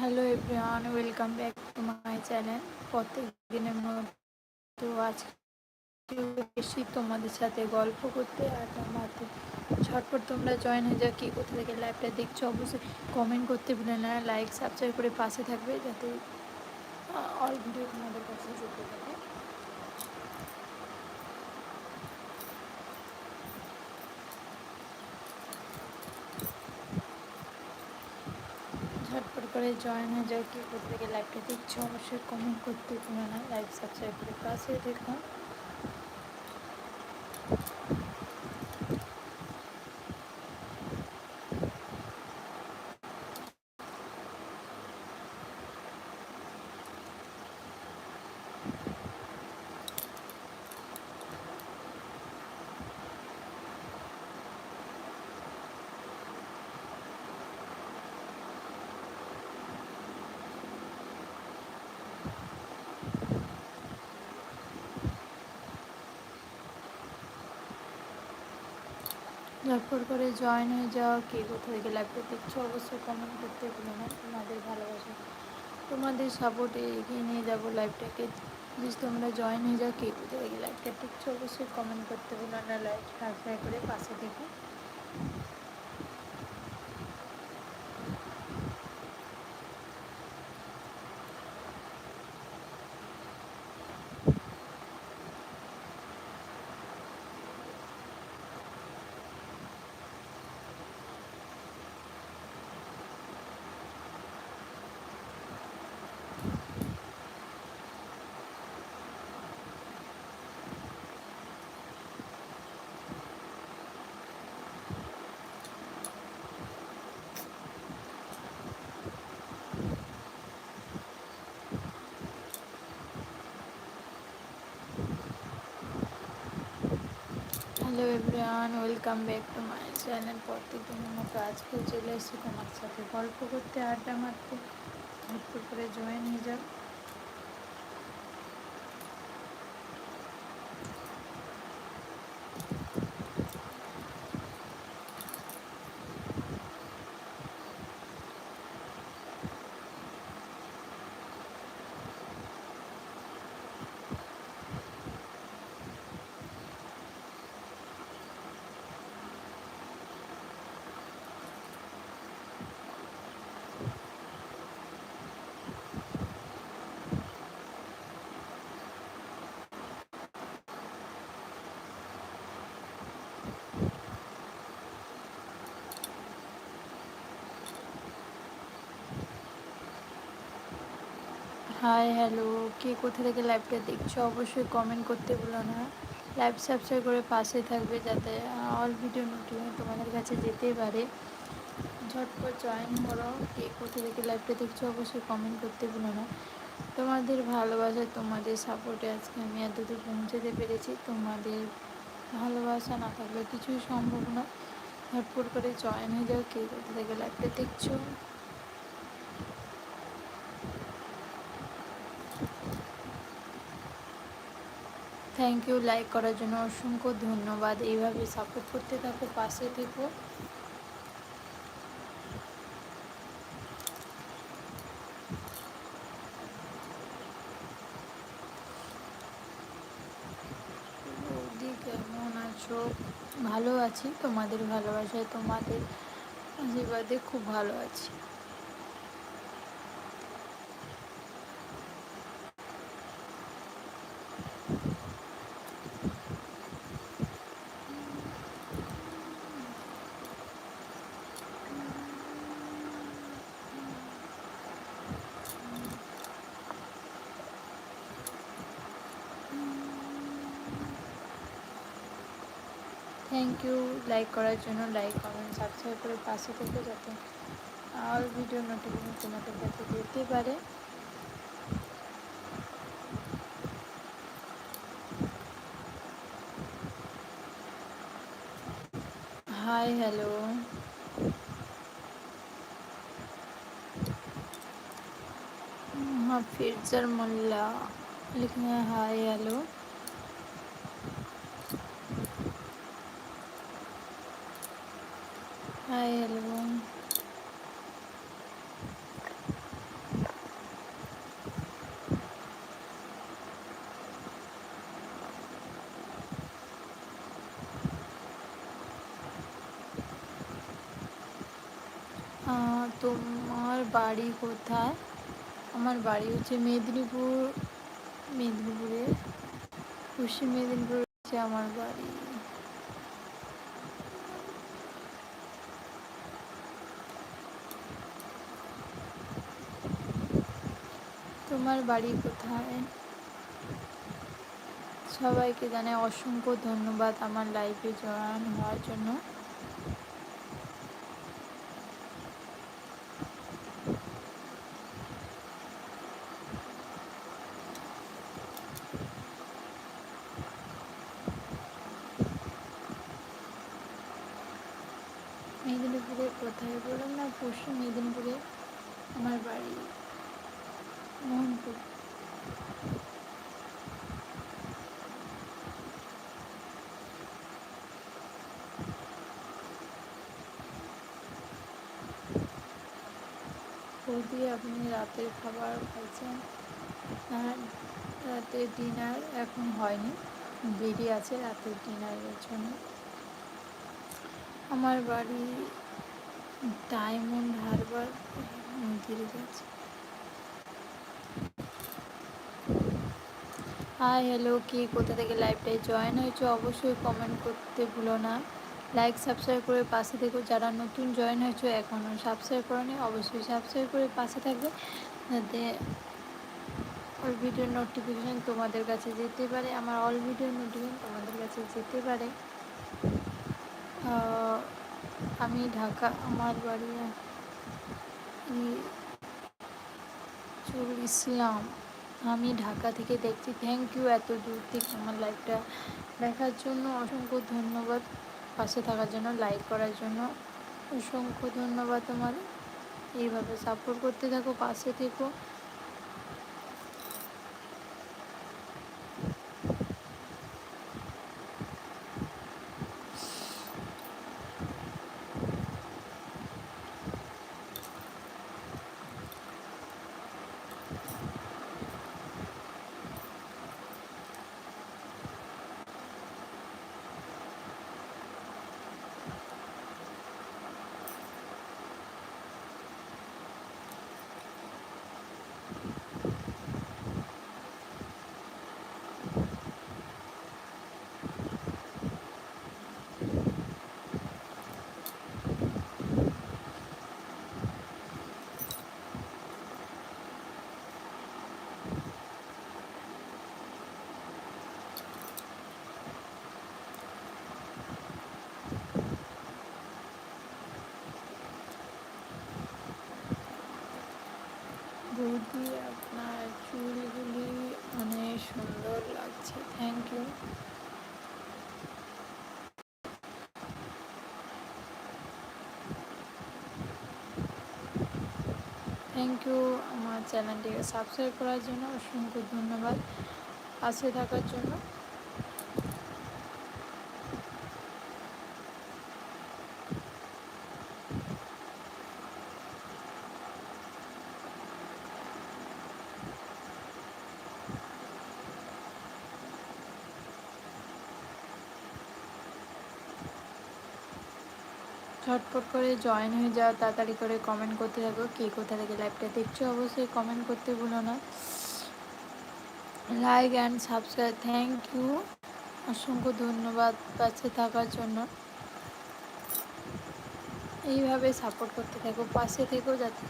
Hello everyone welcome back to my channel প্রত্যেক দিনের মতো আজকে বেশি তোমাদের সাথে গল্প করতে। আর মারতে ঝটপট তোমরা জয়েন হয়ে যাও, কী কোথা থেকে লাইভটা দেখছ অবশ্যই কমেন্ট করতে ভুলে না। লাইক সাবস্ক্রাইব করে পাশে থাকবে যাতে অল ভিডিও তোমাদের কাছে যেতে পারে ঝটপট করে জয়েন হয়ে যাও, কি গেলে লাইভটা দেখছ? অবশ্যই কমেন্ট করতে ভুলো না। লাইভ সাবস্ক্রাইব করে পাশে দেখুন ঝটপট করে জয়েন হয়ে যাওয়া কে কোথা থেকে লাইভটা দেখছ? অবশ্যই কমেন্ট করতে ভুলো না, তোমাদের ভালোবাসা। তোমাদের সাপোর্টে এগিয়ে নিয়ে যাব লাইভটাকে প্লিজ তোমরা জয়েন হয়ে যাও, কে কোথা থেকে লাইভটা দেখছ? অবশ্যই কমেন্ট করতে ভুলো না লাইভ সাবস্ক্রাইব করে পাশে থেকে। Hello everyone welcome back to my channel প্রত্যেকদিনের মতো আজকে চলে এসে তোমার সাথে গল্প করতে, আড্ডা মারতে। একটু করে জয়েন হয়ে যাও হাই হ্যালো কে কোথা থেকে লাইভটা দেখছ? অবশ্যই কমেন্ট করতে ভুলো না। লাইভ সাবস্ক্রাইব করে পাশে থাকবে যাতে অল ভিডিও নোটিফিকেশন তোমাদের কাছে যেতে পারে। ঝটপট জয়েন করো। কে কোথা থেকে লাইভটা দেখছ? অবশ্যই কমেন্ট করতে ভুলো না। তোমাদের ভালোবাসা, তোমাদের সাপোর্টে আজকে আমি এতদূর পৌঁছাতে পেরেছি। তোমাদের ভালোবাসা না থাকলে কিছুই সম্ভব না ঝটপট করে জয়েন হয়ে যাও। কে কোথা থেকে লাইভটা দেখছ? থ্যাংক ইউ লাইক করার জন্য অসংখ্য ধন্যবাদ। এইভাবে সাপোর্ট করতে থাকো, পাশে থেকো। কেমন আছো? ভালো আছি। তোমাদের ভালোবাসায় তোমাদের আশীর্বাদে খুব ভালো আছি। থ্যাংক ইউ লাইক করার জন্য লাইক কমেন্ট সাবস্ক্রাইব করে পাশে থেকে যাতে আর ভিডিও নোটিফিকেশন তোমাদের কাছে যেতে পারে হাই হ্যালো হাফিজার মোল্লা লিখে हैं हाय हेलो हाय हेलो বাড়ি কোথায়? আমার বাড়ি হচ্ছে মেদিনীপুর, মেদিনীপুরে। পশ্চিম মেদিনীপুর হচ্ছে আমার বাড়ি। তোমার বাড়ি কোথায়? সবাইকে জানাই অসংখ্য ধন্যবাদ আমার লাইফে জয়েন হওয়ার জন্য। মেদিনীপুরে কোথায় বললাম না পশ্চিম মেদিনীপুরে আমার বাড়ি, মোহনপুর। বৌদি, আপনি রাতের খাবার খাইছেন? রাতের ডিনার এখন হয়নি। দেরি আছে রাতের ডিনারের জন্য। আমার বাড়ি ডায়মন্ড হারবার নদীর কাছে হাই হ্যালো কি কোথা থেকে লাইভটায় জয়েন হয়েছো অবশ্যই কমেন্ট করতে ভুলো না। লাইক সাবস্ক্রাইব করে পাশে থেকো। যারা নতুন জয়েন হয়েছো এখনও সাবস্ক্রাইব করেনি, অবশ্যই সাবস্ক্রাইব করে পাশে থাকবে। যাতে অল ভিডিওর নোটিফিকেশান তোমাদের কাছে যেতে পারে। আমার অল ভিডিওর নোটিফিকেশান তোমাদের কাছে যেতে পারে। আমি ঢাকা, আমার বাড়ি ইসলাম। আমি ঢাকা থেকে দেখছি। থ্যাংক ইউ এত দূর থেকে আমার লাইফটা দেখার জন্য। অসংখ্য ধন্যবাদ। পাশে থাকার জন্য লাইক করার জন্য। অসংখ্য ধন্যবাদ তোমাদের এইভাবে সাপোর্ট করতে থাকো, পাশে থেকো বৌদি আপনার চুলগুলি অনেক সুন্দর লাগছে থ্যাংক ইউ থ্যাংক ইউ আমার চ্যানেলটিকে সাবস্ক্রাইব করার জন্য অসংখ্য ধন্যবাদ। পাশে থাকার জন্য ঝটপট করে জয়েন হয়ে যাও, তাড়াতাড়ি করে কমেন্ট করতে থাকো। কে কোথা থেকে লাইভটা দেখছ অবশ্যই কমেন্ট করতে ভুলো না। Like and subscribe thank you অসংখ্য ধন্যবাদ পাশে থাকার জন্য। এইভাবে সাপোর্ট করতে থাকো, পাশে থেকেও যাতে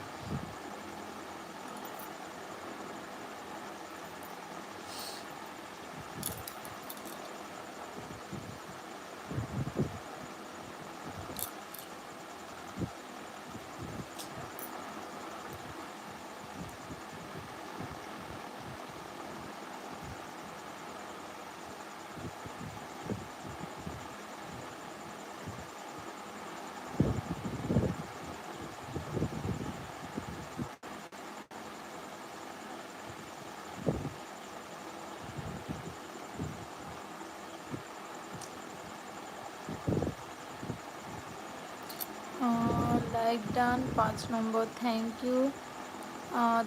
লাইক ডান পাঁচ নম্বর থ্যাংক ইউ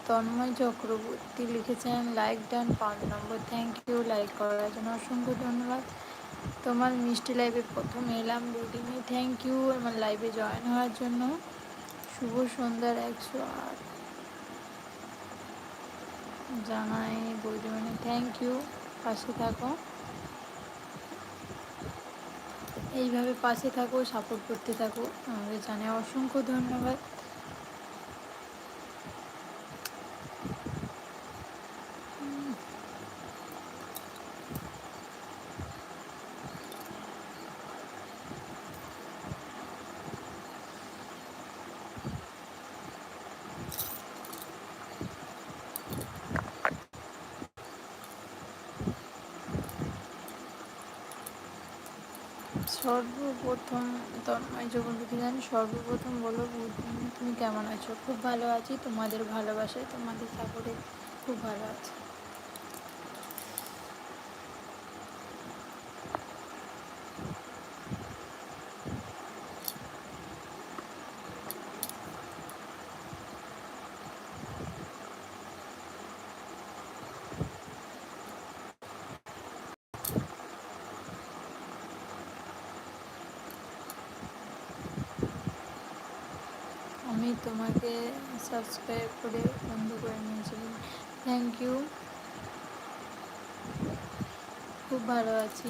তন্ময় চক্রবর্তী লিখেছেন লাইক ডান পাঁচ নম্বর থ্যাংক ইউ লাইক করার জন্য অসংখ্য ধন্যবাদ। তোমার মিষ্টি লাইভে প্রথম এলাম দুদিনে থ্যাংক ইউ আমার লাইভে জয়েন হওয়ার জন্য। শুভ সন্ধ্যার একশো আট। জানাই বৌদিমণি থ্যাংক ইউ পাশে থাকো। এইভাবে পাশে থাকো সাপোর্ট করতে থাকো। আমাদের জানে অসংখ্য ধন্যবাদ সর্বপ্রথম তন্ময় চক্রবর্তী গান সর্বপ্রথম বলো তুমি কেমন আছো? খুব ভালো আছি, তোমাদের ভালোবাসায় তোমাদের সাপোর্টে খুব ভালো আছি আমি তোমাকে সাবস্ক্রাইব করে বন্ধ করে নিয়েছিলাম থ্যাংক ইউ খুব ভালো আছি।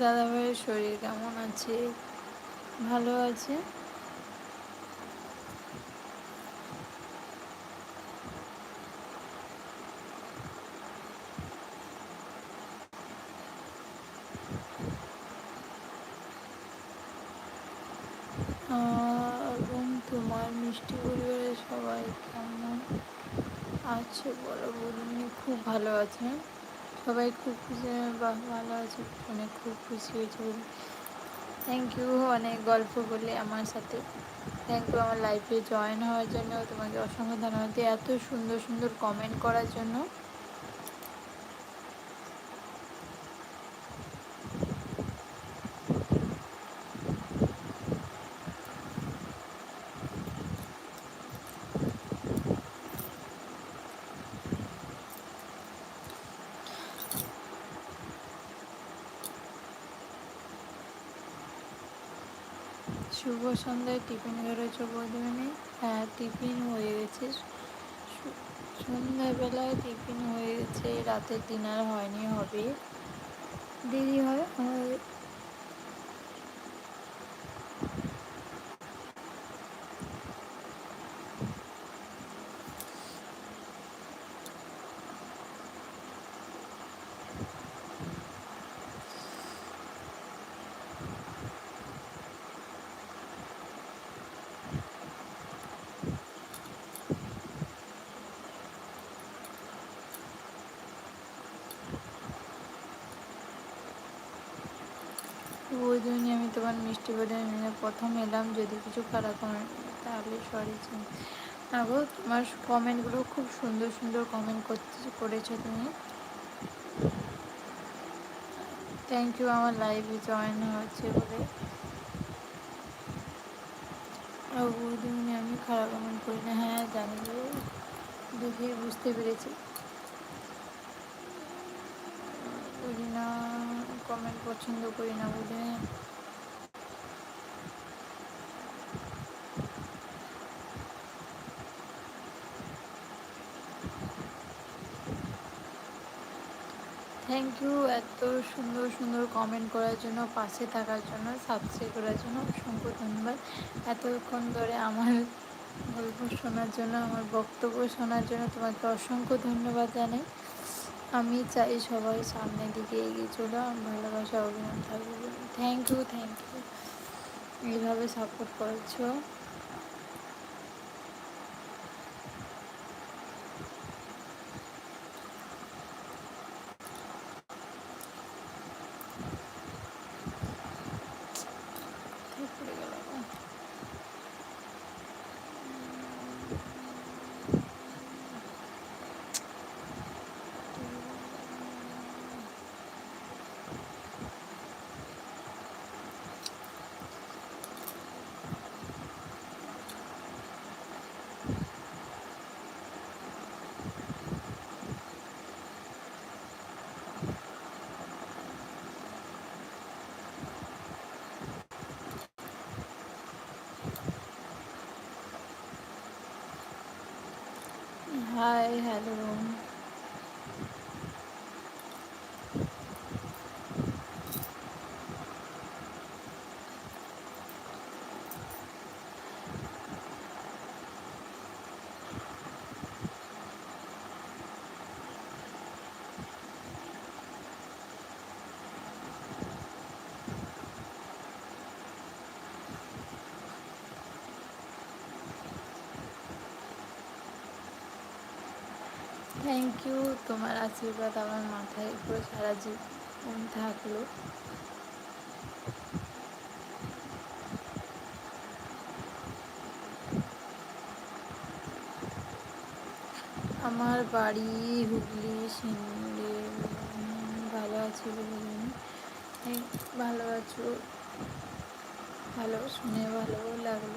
দাদাভাইয়ের শরীর কেমন আছে? ভালো আছে এবং তোমার মিষ্টি পরিবারের সবাই কেমন আছে? বড় বলুন খুব ভালো আছে। সবাই খুব খুশি বা ভালো আছে? অনেক খুব খুশি হয়েছে থ্যাংক ইউ অনেক গল্প বলে আমার সাথে। থ্যাংক ইউ আমার লাইফে জয়েন হওয়ার জন্য, তোমাকে অসংখ্য ধন্যবাদ। এত সুন্দর সুন্দর কমেন্ট করার জন্য। শুভ সন্ধ্যায় টিফিন করেছ বৌদিমণি হ্যাঁ টিফিন হয়ে গেছে। সন্ধ্যাবেলায় টিফিন হয়ে গেছে, রাতের ডিনার হয়নি, হবে। দেরি হয় জন্যই আমি তোমার মিষ্টি বলে প্রথম এলাম, যদি কিছু খারাপ হয়, তাহলে সরি আগো, তোমার কমেন্টগুলো খুব সুন্দর সুন্দর কমেন্ট করতে করেছ তুমি। থ্যাংক ইউ আমার লাইভে জয়েন হচ্ছে বলে। জন্যই আমি খারাপ কমেন্ট করি না। হ্যাঁ জানি দেখে বুঝতে পেরেছি করি না কমেন্ট পছন্দ করি না বলে থ্যাংক ইউ এত সুন্দর সুন্দর কমেন্ট করার জন্য, পাশে থাকার জন্য সাবস্ক্রাইব করার জন্য অসংখ্য ধন্যবাদ। এতক্ষণ ধরে আমার গল্প শোনার জন্য, আমার বক্তব্য শোনার জন্য তোমাকে অসংখ্য ধন্যবাদ জানাই। আমি চাই সবাই সামনের দিকে এগিয়ে চলো ভালোবাসা অভিমান থাকবে থ্যাংক ইউ থ্যাংক ইউ এইভাবে সাপোর্ট করছ। থ্যাংক ইউ তোমার আশীর্বাদ আমার মাথায় পুরো সারা জীবন থাকল। আমার বাড়ি হুগলি সিন্ডে ভালো আছি বলে ভালো আছো। ভালো, শুনে ভালো লাগল।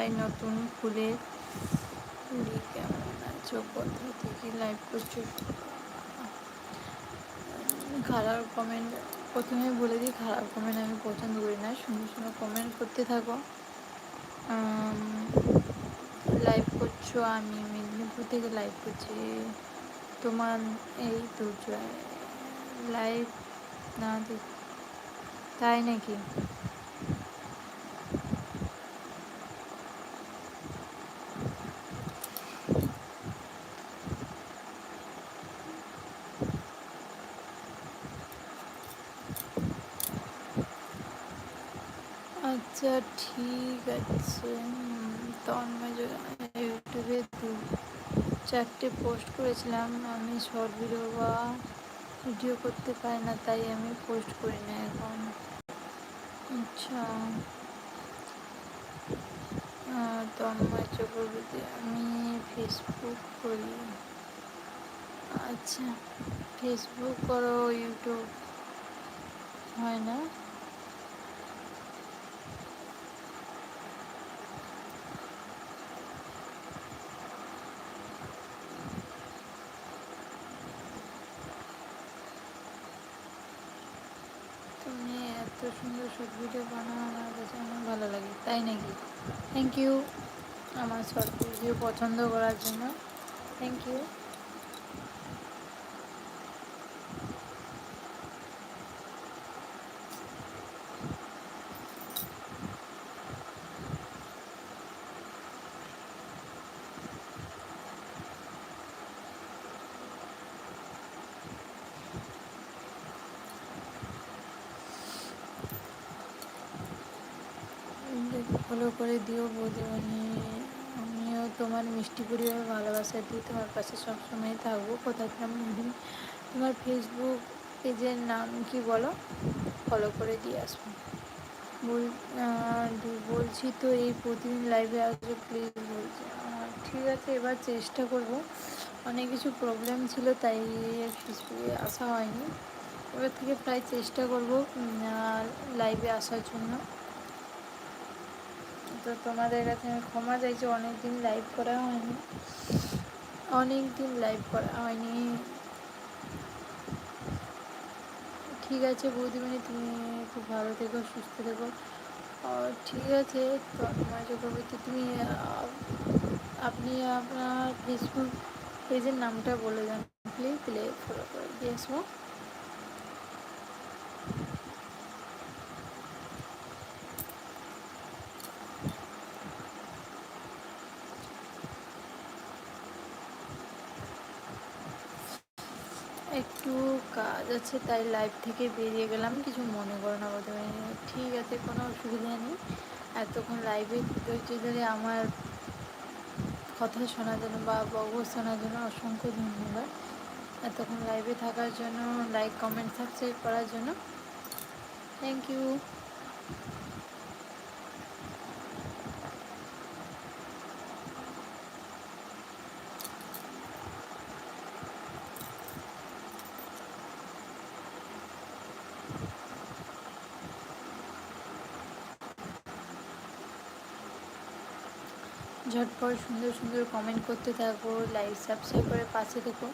হাই নতুন খুলে কেমন আছো? থেকে লাইভ করছ? খারাপ কমেন্ট প্রথমে বলে দিই, খারাপ কমেন্ট আমি পছন্দ করি না। সুন্দর সুন্দর কমেন্ট করতে থাকো। লাইভ করছ, আমি মেদিনীপুর থেকে লাইভ করছি। তোমার এই তো লাইভ না তাই নাকি? আচ্ছা ঠিক আছে। তন্ময় ইউটিউবে দু চারটে পোস্ট করেছিলাম, আমি শর্ট ভিডিও বা ভিডিও করতে পারি না, তাই আমি পোস্ট করি না এখন। আচ্ছা। তন্ময় চক্রবর্তী, আমি ফেসবুক করি। আচ্ছা ফেসবুক করো, ইউটিউব হয় না তুমি এত সুন্দর শর্ট ভিডিও বানানো আমার কাছে অনেক ভালো লাগে, তাই নাকি? থ্যাংক ইউ আমার শর্ট ভিডিও পছন্দ করার জন্য। থ্যাংক ইউ ফলো করে দিও বৌদিমণি আমিও তোমার মিষ্টি পরিবারের ভালোবাসা দিয়ে তোমার পাশে সবসময় থাকব। কোথায় আমি তোমার ফেসবুক পেজের নাম কি বলো? ফলো করে দিয়ে আসব বল বলছি তো এই প্রতিদিন লাইভে আসবে প্লিজ বলছি। ঠিক আছে, এবার চেষ্টা করব। অনেক কিছু প্রবলেম ছিল, তাই ফেসবুকে আসা হয়নি। এবার থেকে প্রায় চেষ্টা করব লাইভে আসার জন্য। তো তোমাদের কাছে আমি ক্ষমা চাইছি অনেক দিন লাইভ করা হয়নি। অনেক দিন লাইভ করা হয়নি। ঠিক আছে বৌদিমণি, তুমি খুব ভালো থেকো, সুস্থ থেকো। ঠিক আছে তন্ময় চক্রবর্তী, তুমি আপনি আপনার ফেসবুক পেজের নামটা বলে দেন প্লিজ প্লে ফলো করে দিয়ে আসব একটু কাজ আছে তাই লাইভ থেকে বেরিয়ে গেলাম। কিছু মনে করো না পারি ঠিক আছে, কোনো অসুবিধা নেই। এতক্ষণ লাইভে ধৈর্য ধরে আমার কথা শোনার জন্য বা বগব শোনার জন্য অসংখ্য ধন্যবাদ। এতক্ষণ লাইভে থাকার জন্য লাইক কমেন্ট সাবস্ক্রাইব করার জন্য। থ্যাংক ইউ ঝটপট সুন্দর সুন্দর কমেন্ট করতে থাকো লাইক সাবস্ক্রাইব করে পাশে থেকো।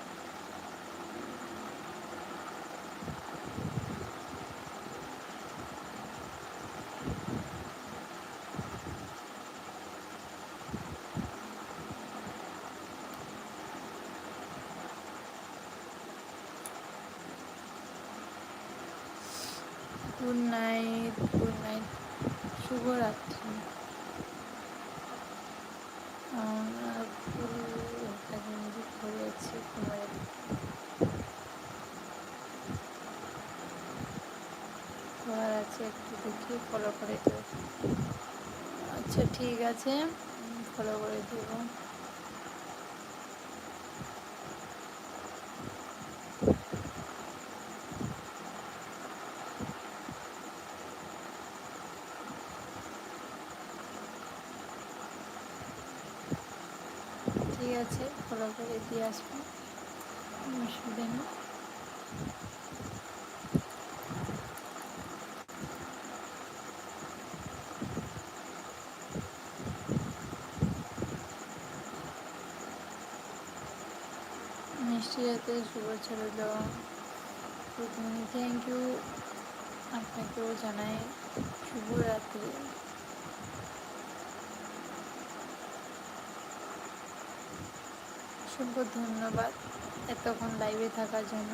তোমার আছে একটু দেখি ফলো করে দেবো আচ্ছা ঠিক আছে ফলো করে দেবো ঠিক আছে ফলো করে দিয়ে আসব অসুবিধা নেই মিষ্টি রাতে শুভেচ্ছা রইল। প্রথমে থ্যাংক ইউ আপনাকেও জানাই শুভরাত্রি। অসংখ্য ধন্যবাদ এতক্ষণ লাইভে থাকার জন্য।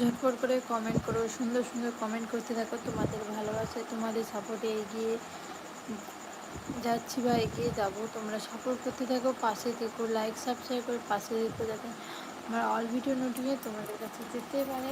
ঝটপট করে কমেন্ট করো, সুন্দর সুন্দর কমেন্ট করতে থাকো। তোমাদের ভালোবাসা তোমাদের সাপোর্টে এগিয়ে যাচ্ছি বা এগিয়ে যাব। তোমরা সাপোর্ট করতে থাকো, পাশে দেখো লাইক সাবস্ক্রাইব করে পাশে থেকো যাতে আমার অল ভিডিও নোটিফিকেশন তোমাদের কাছে যেতে পারে।